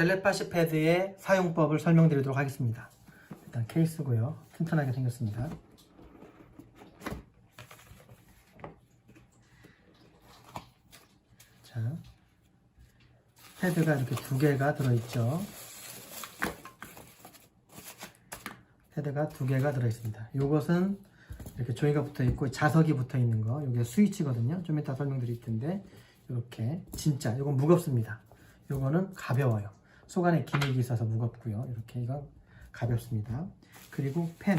텔레파시 패드의 사용법을 설명드리도록 하겠습니다. 일단 케이스고요. 튼튼하게 생겼습니다. 자, 패드가 이렇게 두 개가 들어있죠. 패드가 두 개가 들어있습니다. 이것은 이렇게 조이가 붙어 있고 자석이 붙어 있는 거, 이게 스위치거든요. 좀 이따 설명드릴 텐데 이렇게 진짜 이건 무겁습니다. 이거는 가벼워요. 속 안에 기믹이 있어서 무겁고요. 이렇게 이건 가볍습니다. 그리고 펜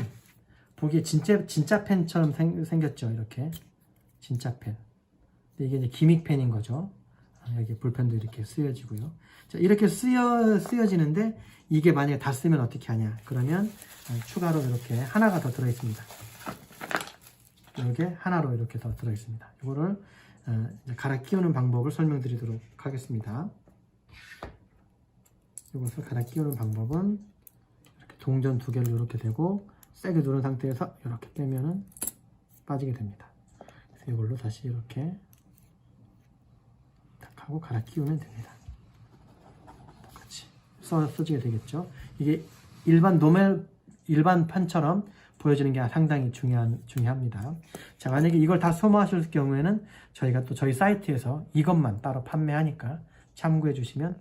보기에 진짜 진짜 펜처럼 생, 생겼죠. 이렇게 진짜 펜. 근데 이게 이제 기믹 펜인 거죠. 아, 여기 볼펜도 이렇게 쓰여지고요. 자, 이렇게 쓰여 쓰여지는데 이게 만약에 다 쓰면 어떻게 하냐? 그러면 아, 추가로 이렇게 하나가 더 들어 있습니다. 이게 하나로 이렇게 더 들어 있습니다. 이거를 어, 이제 갈아 끼우는 방법을 설명드리도록 하겠습니다. 이것을 갈아 끼우는 방법은 이렇게 동전 두 개를 이렇게 대고 세게 누른 상태에서 이렇게 빼면은 빠지게 됩니다. 그래서 이걸로 다시 이렇게 딱 하고 갈아 끼우면 됩니다. 똑같이 써, 써지게 되겠죠. 이게 일반 노멜 일반 판처럼 보여지는 게 상당히 중요한 중요합니다. 자 만약에 이걸 다 소모하실 경우에는 저희가 또 저희 사이트에서 이것만 따로 판매하니까 참고해 주시면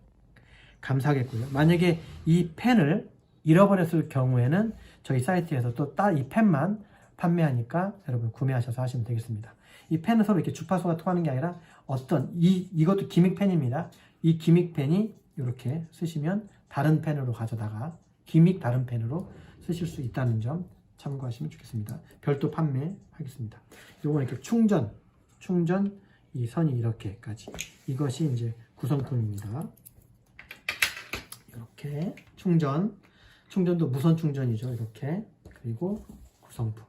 감사하겠고요. 만약에 이 펜을 잃어버렸을 경우에는 저희 사이트에서 또따이 펜만 판매하니까 여러분 구매하셔서 하시면 되겠습니다. 이 펜은 서로 이렇게 주파수가 통하는 게 아니라 어떤 이 이것도 기믹 펜입니다. 이 기믹 펜이 이렇게 쓰시면 다른 펜으로 가져다가 기믹 다른 펜으로 쓰실 수 있다는 점 참고하시면 좋겠습니다. 별도 판매하겠습니다. 요건 이렇게 충전, 충전 이 선이 이렇게까지 이것이 이제 구성품입니다. 이렇게 충전, 충전도 무선 충전이죠. 이렇게 그리고 구성품.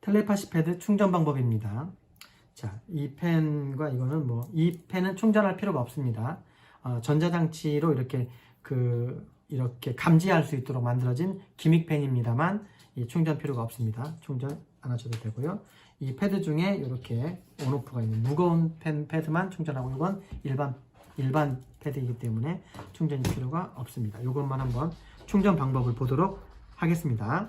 텔레파시 패드 충전 방법입니다. 자, 이 펜과 이거는 뭐, 이 펜은 충전할 필요가 없습니다. 어, 전자장치로 이렇게 그, 이렇게 감지할 수 있도록 만들어진 기믹 펜입니다만, 이 충전 필요가 없습니다. 충전 안 하셔도 되고요. 이 패드 중에 이렇게 온오프가 있는 무거운 펜 패드만 충전하고 이건 일반 일반 패드이기 때문에 충전이 필요가 없습니다. 이것만 한번 충전 방법을 보도록 하겠습니다.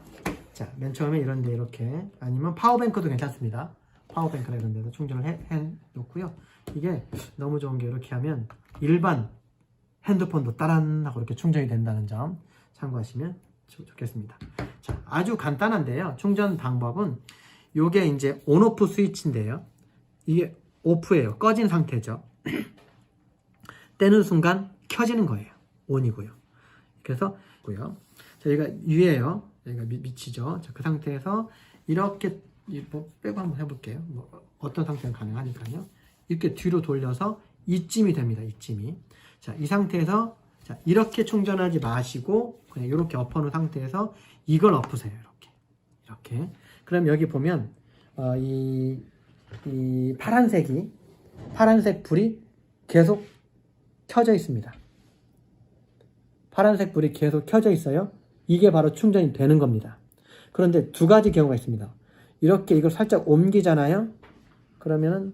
자, 맨 처음에 이런 데 이렇게 아니면 파워뱅크도 괜찮습니다. 파워뱅크나 이런 데도 충전을 해, 해 놓고요. 이게 너무 좋은 게 이렇게 하면 일반 핸드폰도 따란 하고 이렇게 충전이 된다는 점 참고하시면 좋- 좋겠습니다. 자, 아주 간단한데요. 충전 방법은 요게 이제 온오프 스위치인데요. 이게 오프예요. 꺼진 상태죠. 떼는 순간 켜지는 거예요. 온이고요. 그래서 고요. 저희가 위에요. 여기가 미. 자, 그 상태에서 이렇게 이- 뭐 빼고 한번 해볼게요. 뭐 어떤 상태는 가능하니까요. 이렇게 뒤로 돌려서 이쯤이 됩니다. 이쯤이. 자, 이 상태에서 자, 이렇게 충전하지 마시고 그냥 이렇게 엎어놓은 상태에서 이걸 엎으세요. 이렇게. 이렇게. 그럼 여기 보면 어, 이, 이 파란색이 파란색 불이 계속 켜져 있습니다. 파란색 불이 계속 켜져 있어요. 이게 바로 충전이 되는 겁니다. 그런데 두 가지 경우가 있습니다. 이렇게 이걸 살짝 옮기잖아요. 그러면은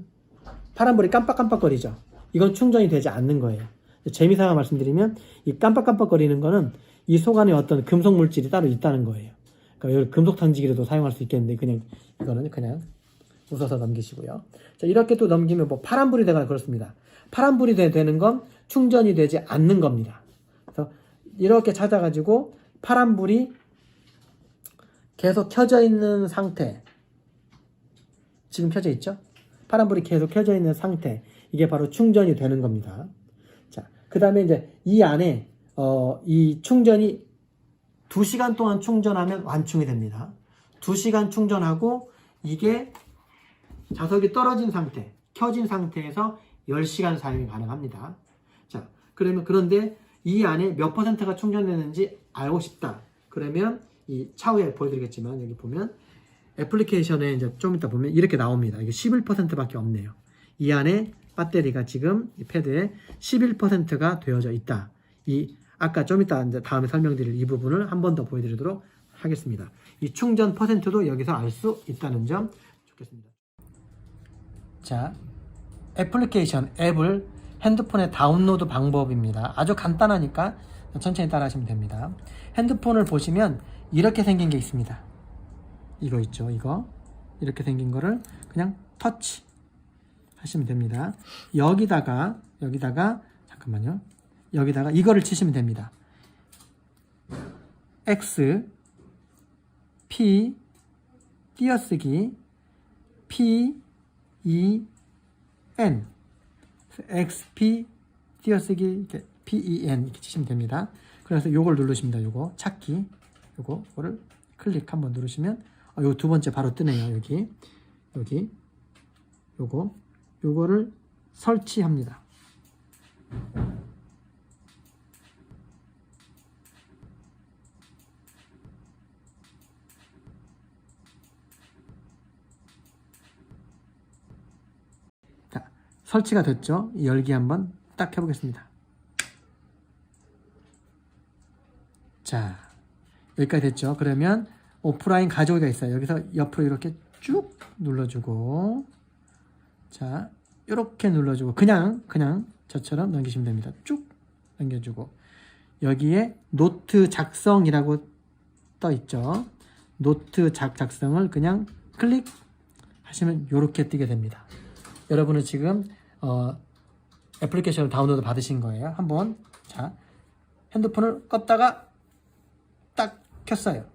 파란 불이 깜빡깜빡거리죠. 이건 충전이 되지 않는 거예요. 재미삼아 말씀드리면 이 깜빡깜빡거리는 거는 이 속 안에 어떤 금속 물질이 따로 있다는 거예요. 그러니까 이걸 금속 탕지기로도 사용할 수 있겠는데 그냥 이거는 그냥 웃어서 넘기시고요. 자, 이렇게 또 넘기면 뭐 파란불이 되거나 그렇습니다. 파란불이 되, 되는 건 충전이 되지 않는 겁니다. 그래서 이렇게 찾아가지고 파란불이 계속 켜져 있는 상태. 지금 켜져 있죠? 파란불이 계속 켜져 있는 상태. 이게 바로 충전이 되는 겁니다. 자, 그 다음에 이제 이 안에, 어, 이 충전이 2시간 동안 충전하면 완충이 됩니다. 2시간 충전하고 이게 자석이 떨어진 상태, 켜진 상태에서 10시간 사용이 가능합니다. 자, 그러면 그런데 이 안에 몇 퍼센트가 충전되는지 알고 싶다. 그러면 이 차후에 보여드리겠지만 여기 보면 애플리케이션에 이제 좀 이따 보면 이렇게 나옵니다. 이게 11%밖에 없네요. 이 안에 배터리가 지금 이 패드에 11%가 되어져 있다. 이 아까 좀 이따 이제 다음에 설명드릴 이 부분을 한 번 더 보여드리도록 하겠습니다. 이 충전 퍼센트도 여기서 알 수 있다는 점 좋겠습니다. 자, 애플리케이션 앱을 핸드폰의 다운로드 방법입니다. 아주 간단하니까 천천히 따라 하시면 됩니다. 핸드폰을 보시면 이렇게 생긴 게 있습니다. 이거 있죠, 이거. 이렇게 생긴 거를 그냥 터치 하시면 됩니다. 여기다가, 여기다가, 잠깐만요. 여기다가 이거를 치시면 됩니다. X, P, 띄어쓰기, P, E, N. XP 띄어쓰기 이렇게 PEN 이렇게 치시면 됩니다. 그래서 요걸 누르십니다. 요거 찾기 요거 거를 클릭 한번 누르시면 어, 요두 번째 바로 뜨네요. 여기 여기 요거 요거를 설치합니다. 설치가 됐죠? 이 열기 한번 딱 해보겠습니다. 자, 여기까지 됐죠? 그러면 오프라인 가져오기가 있어요. 여기서 옆으로 이렇게 쭉 눌러주고, 자, 이렇게 눌러주고, 그냥, 그냥 저처럼 넘기시면 됩니다. 쭉 넘겨주고, 여기에 노트 작성이라고 떠 있죠? 노트 작, 작성을 그냥 클릭 하시면 이렇게 뜨게 됩니다. 여러분은 지금 어, 애플리케이션을 다운로드 받으신 거예요. 한번. 자 핸드폰을 껐다가 딱 켰어요.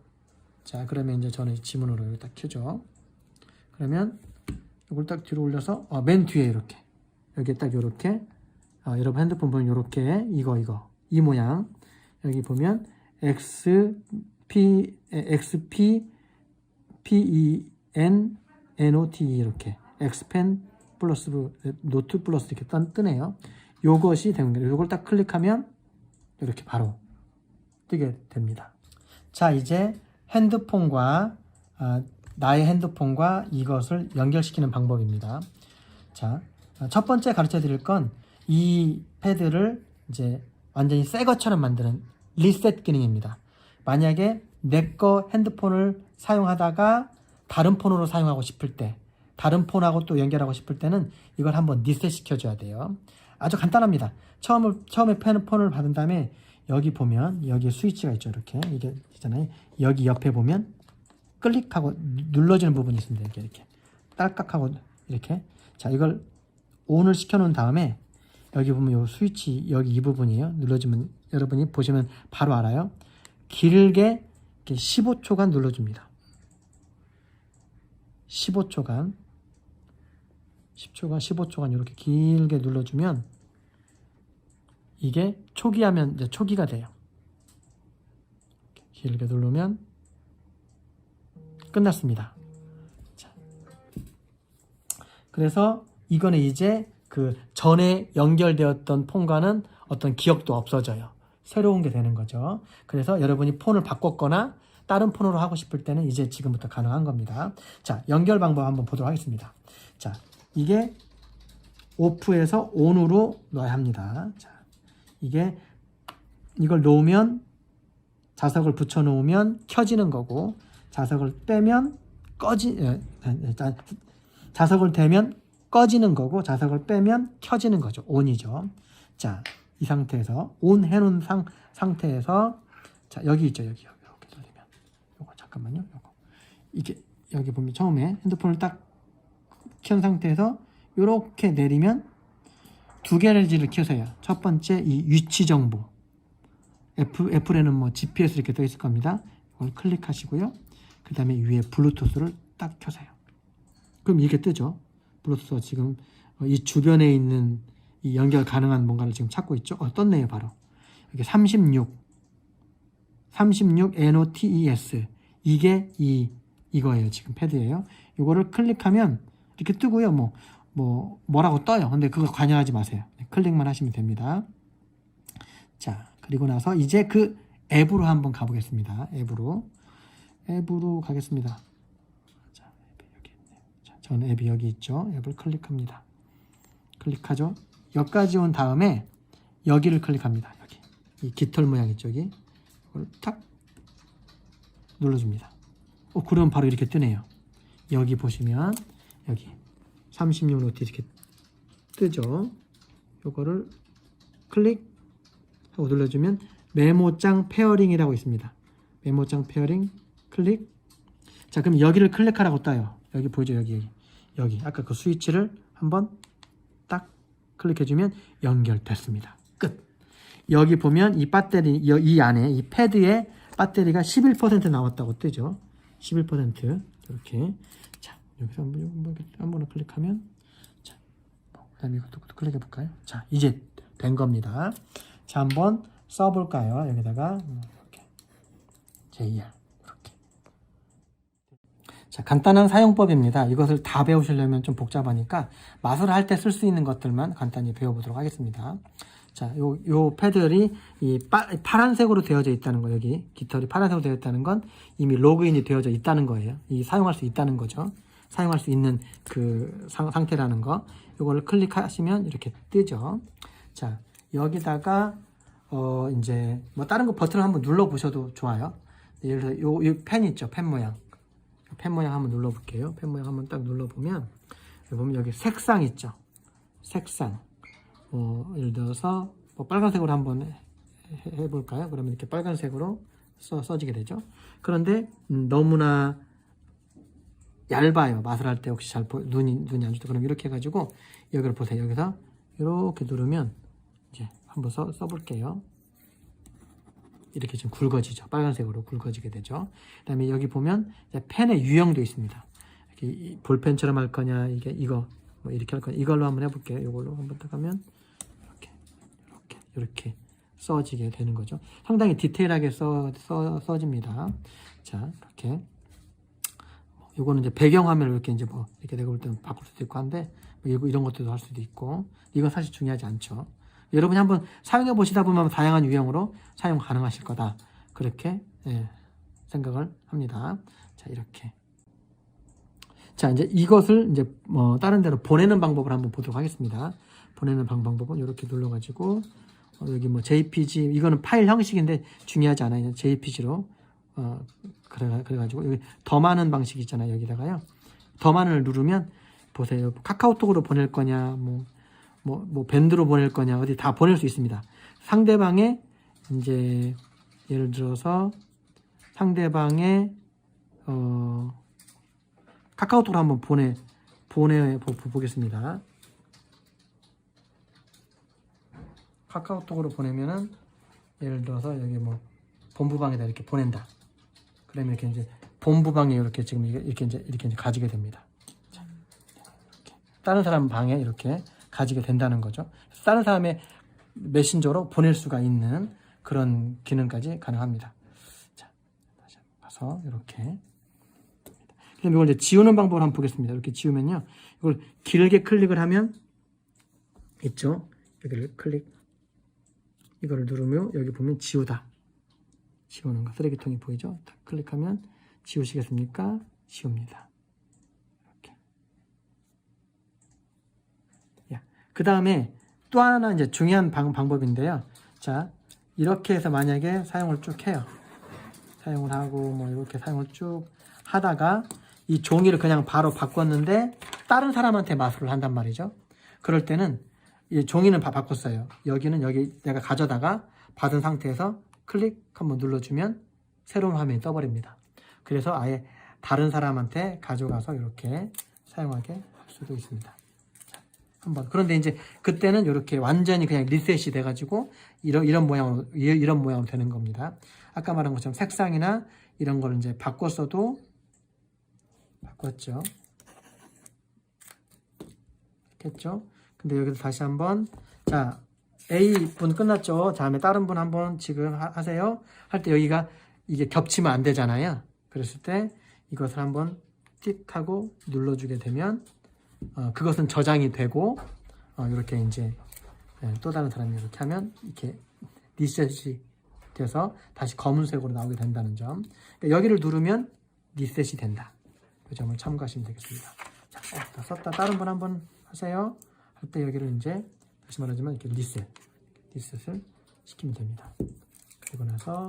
자 그러면 이제 저는 지문으로 딱 켜죠. 그러면 이걸 딱 뒤로 올려서 어, 맨 뒤에 이렇게. 여기 딱 이렇게. 어, 여러분 핸드폰 보면 이렇게. 이거 이거. 이 모양. 여기 보면 X P X P P E N N O T E 이렇게. 엑스펜 플러스 노트 플러스 이렇게 뜬, 뜨네요. 요것이 되는. 요걸 딱 클릭하면 이렇게 바로 뜨게 됩니다. 자, 이제 핸드폰과 아, 나의 핸드폰과 이것을 연결시키는 방법입니다. 자, 아, 첫 번째 가르쳐 드릴 건 이 패드를 이제 완전히 새 것처럼 만드는 리셋 기능입니다. 만약에 내 거 핸드폰을 사용하다가 다른 폰으로 사용하고 싶을 때 다른 폰하고 또 연결하고 싶을 때는 이걸 한번 리셋 시켜줘야 돼요. 아주 간단합니다. 처음, 처음에 펜, 폰을 받은 다음에 여기 보면 여기 스위치가 있죠. 이렇게. 이게 있잖아요. 여기 옆에 보면 클릭하고 눌러지는 부분이 있습니다. 이렇게, 이렇게. 딸깍하고 이렇게. 자, 이걸 ON을 시켜놓은 다음에 여기 보면 요 스위치 여기 이 부분이에요. 눌러주면 여러분이 보시면 바로 알아요. 길게 이렇게 15초간 눌러줍니다. 15초간 10초간 15초간 이렇게 길게 눌러주면 이게 초기하면 이제 초기가 돼요. 길게 누르면 끝났습니다. 자. 그래서 이거는 이제 그 전에 연결되었던 폰과는 어떤 기억도 없어져요. 새로운 게 되는 거죠. 그래서 여러분이 폰을 바꿨거나 다른 폰으로 하고 싶을 때는 이제 지금부터 가능한 겁니다. 자, 연결 방법 한번 보도록 하겠습니다. 자, 이게 오프에서 온으로 넣어야 합니다. 자, 이게 이걸 놓으면 자석을 붙여 놓으면 켜지는 거고 자석을 빼면 꺼지 에, 에, 자, 자석을 대면 꺼지는 거고 자석을 빼면 켜지는 거죠. 온이죠. 자, 이 상태에서 온 해놓은 상, 상태에서 자 여기 있죠. 여기 여기 이렇게 돌리면 요거 잠깐만요. 요거 이게 여기 보면 처음에 핸드폰을 딱 켠 상태에서 이렇게 내리면 두 개를 지를 켜서요. 첫 번째 이 위치 정보. 애플, 애플에는 뭐 GPS 이렇게 떠 있을 겁니다. 이걸 클릭하시고요. 그 다음에 위에 블루투스를 딱 켜세요. 그럼 이게 뜨죠. 블루투스가 지금 어, 이 주변에 있는 이 연결 가능한 뭔가를 지금 찾고 있죠. 어, 떴네요, 바로. 이게 36. 36 NOTES. 이게 이, 이거예요. 지금 패드예요. 이거를 클릭하면 이렇게 뜨고요. 뭐, 뭐, 뭐라고 떠요. 근데 그거 관여하지 마세요. 네, 클릭만 하시면 됩니다. 자, 그리고 나서 이제 그 앱으로 한번 가보겠습니다. 앱으로. 앱으로 가겠습니다. 자, 앱이 여기 있네요. 자, 저는 앱이 여기 있죠. 앱을 클릭합니다. 클릭하죠. 여기까지 온 다음에 여기를 클릭합니다. 여기. 이 깃털 모양. 여기. 이걸 탁 눌러줍니다. 어, 그러면 바로 이렇게 뜨네요. 여기 보시면 여기 36 노트 이렇게 뜨죠. 요거를 클릭 하고 눌러주면 메모장 페어링이라고 있습니다. 메모장 페어링 클릭. 자, 그럼 여기를 클릭하라고 떠요. 여기 보이죠? 여기 여기. 여기 아까 그 스위치를 한번 딱 클릭해주면 연결됐습니다. 끝. 여기 보면 이 배터리 이- 이 안에 이 패드에 배터리가 11% 나왔다고 뜨죠. 11% 이렇게. 자, 여기서 한번 한번 한번 클릭하면 자, 뭐, 그다음에 이것도 또 클릭해 볼까요? 자, 이제 된 겁니다. 자, 한번 써볼까요? 여기다가 음, 이렇게 JR 이렇게. 자, 간단한 사용법입니다. 이것을 다 배우시려면 좀 복잡하니까 마술을 할때 쓸 수 있는 것들만 간단히 배워보도록 하겠습니다. 자, 요, 요 패들이 이 빠, 파란색으로 되어져 있다는 거, 여기 깃털이 파란색으로 되어 있다는 건 이미 로그인이 되어져 있다는 거예요. 이 사용할 수 있다는 거죠. 사용할 수 있는 그 상, 상태라는 거. 요거를 클릭하시면 이렇게 뜨죠. 자, 여기다가 어 이제 뭐 다른 거 버튼을 한번 눌러 보셔도 좋아요. 예를 들어 요, 요 펜 있죠, 펜 모양. 펜 모양 한번 눌러 볼게요. 펜 모양 한번 딱 눌러 보면 여기 보면 여기 색상 있죠. 색상. 어, 예를 들어서 뭐 빨간색으로 한번 해, 해- 해볼까요? 그러면 이렇게 빨간색으로 써, 써지게 되죠. 그런데 음, 너무나 얇아요. 맛을 할 때 혹시 잘 보, 눈이 눈이 안 좋다. 그럼 이렇게 해가지고 여기를 보세요. 여기서 이렇게 누르면 이제 한번 써, 써볼게요. 이렇게 좀 굵어지죠. 빨간색으로 굵어지게 되죠. 그 다음에 여기 보면 펜의 유형도 있습니다. 이렇게 이 볼펜처럼 할 거냐, 이게 이거 뭐 이렇게 할 거냐, 이걸로 한번 해볼게요. 이걸로 한번 딱 하면 이렇게 이렇게 이렇게 써지게 되는 거죠. 상당히 디테일하게 써, 써 써집니다. 자 이렇게 요거는 이제 배경화면을 이렇게 이제 뭐 이렇게 내가 볼 때는 바꿀 수도 있고 한데 뭐 이런 것들도 할 수도 있고 이건 사실 중요하지 않죠. 여러분이 한번 사용해 보시다 보면 다양한 유형으로 사용 가능하실 거다. 그렇게 예, 생각을 합니다. 자 이렇게 자 이제 이것을 이제 뭐 다른 데로 보내는 방법을 한번 보도록 하겠습니다. 보내는 방- 방법은 이렇게 눌러가지고 어, 여기 뭐 JPG 이거는 파일 형식인데 중요하지 않아요. JPG로 어, 그래 그래가지고 여기 더 많은 방식이 있잖아요. 여기다가요. 더 많을 누르면 보세요. 카카오톡으로 보낼 거냐 뭐 뭐, 뭐, 밴드로 보낼 거냐, 어디 다 보낼 수 있습니다. 상대방의, 이제, 예를 들어서, 상대방의, 어, 카카오톡으로 한번 보내, 보내, 보, 보겠습니다. 카카오톡으로 보내면은, 예를 들어서, 여기 뭐, 본부방에다 이렇게 보낸다. 그러면 이렇게 이제, 본부 방에 이렇게 지금 이렇게 이제, 이렇게 이제 가지게 됩니다. 자, 이렇게. 다른 사람 방에 이렇게 가지게 된다는 거죠. 다른 사람의 메신저로 보낼 수가 있는 그런 기능까지 가능합니다. 자, 다시 한번 가서 이렇게. 그럼 이걸 이제 지우는 방법을 한번 보겠습니다. 이렇게 지우면요. 이걸 길게 클릭을 하면 있죠. 여기를 클릭. 이거를 누르면 여기 보면 지우다. 지우는 거. 쓰레기통이 보이죠? 딱 클릭하면 지우시겠습니까? 지웁니다. 그 다음에 또 하나 이제 중요한 방, 방법인데요. 자, 이렇게 해서 만약에 사용을 쭉 해요. 사용을 하고 뭐 이렇게 사용을 쭉 하다가 이 종이를 그냥 바로 바꿨는데 다른 사람한테 마술을 한단 말이죠. 그럴 때는 이 종이는 바, 바꿨어요. 여기는 여기 내가 가져다가 받은 상태에서 클릭 한번 눌러주면 새로운 화면이 떠버립니다. 그래서 아예 다른 사람한테 가져가서 이렇게 사용하게 할 수도 있습니다. 한번 그런데 이제 그때는 이렇게 완전히 그냥 리셋이 돼가지고 이런 이런 모양으로 이- 이런 모양으로 되는 겁니다. 아까 말한 것처럼 색상이나 이런 걸 이제 바꿨어도 바꿨죠. 됐죠? 근데 여기서 다시 한번 자 A 분 끝났죠. 다음에 다른 분 한번 지금 하, 하세요. 할 때 여기가 이게 겹치면 안 되잖아요. 그랬을 때 이것을 한번 띡 하고 눌러주게 되면 어, 그것은 저장이 되고 어, 이렇게 이제 예, 또 다른 사람이 이렇게 하면 이렇게 리셋이 돼서 다시 검은색으로 나오게 된다는 점. 그러니까 여기를 누르면 리셋이 된다. 그 점을 참고하시면 되겠습니다. 자, 어, 다 썼다. 다른 분 한번 하세요. 할 때 여기를 이제 다시 말하지만 이렇게 리셋, 리셋을 시키면 됩니다. 그리고 나서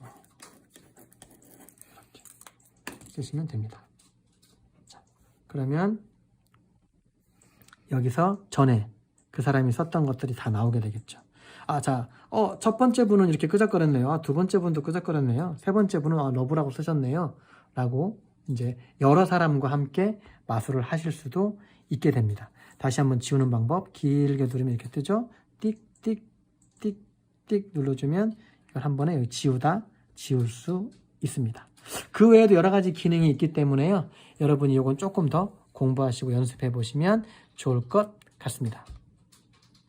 어, 이렇게 쓰시면 됩니다. 자, 그러면 여기서 전에 그 사람이 썼던 것들이 다 나오게 되겠죠. 아, 자, 어, 첫 번째 분은 이렇게 끄적거렸네요. 아, 두 번째 분도 끄적거렸네요. 세 번째 분은 아, 러브라고 쓰셨네요. 라고 이제 여러 사람과 함께 마술을 하실 수도 있게 됩니다. 다시 한번 지우는 방법 길게 누르면 이렇게 뜨죠. 띡, 띡, 띡, 띡 눌러주면 이걸 한 번에 여기 지우다 지울 수 있습니다. 그 외에도 여러 가지 기능이 있기 때문에요. 여러분이 이건 조금 더 공부하시고 연습해 보시면 좋을 것 같습니다.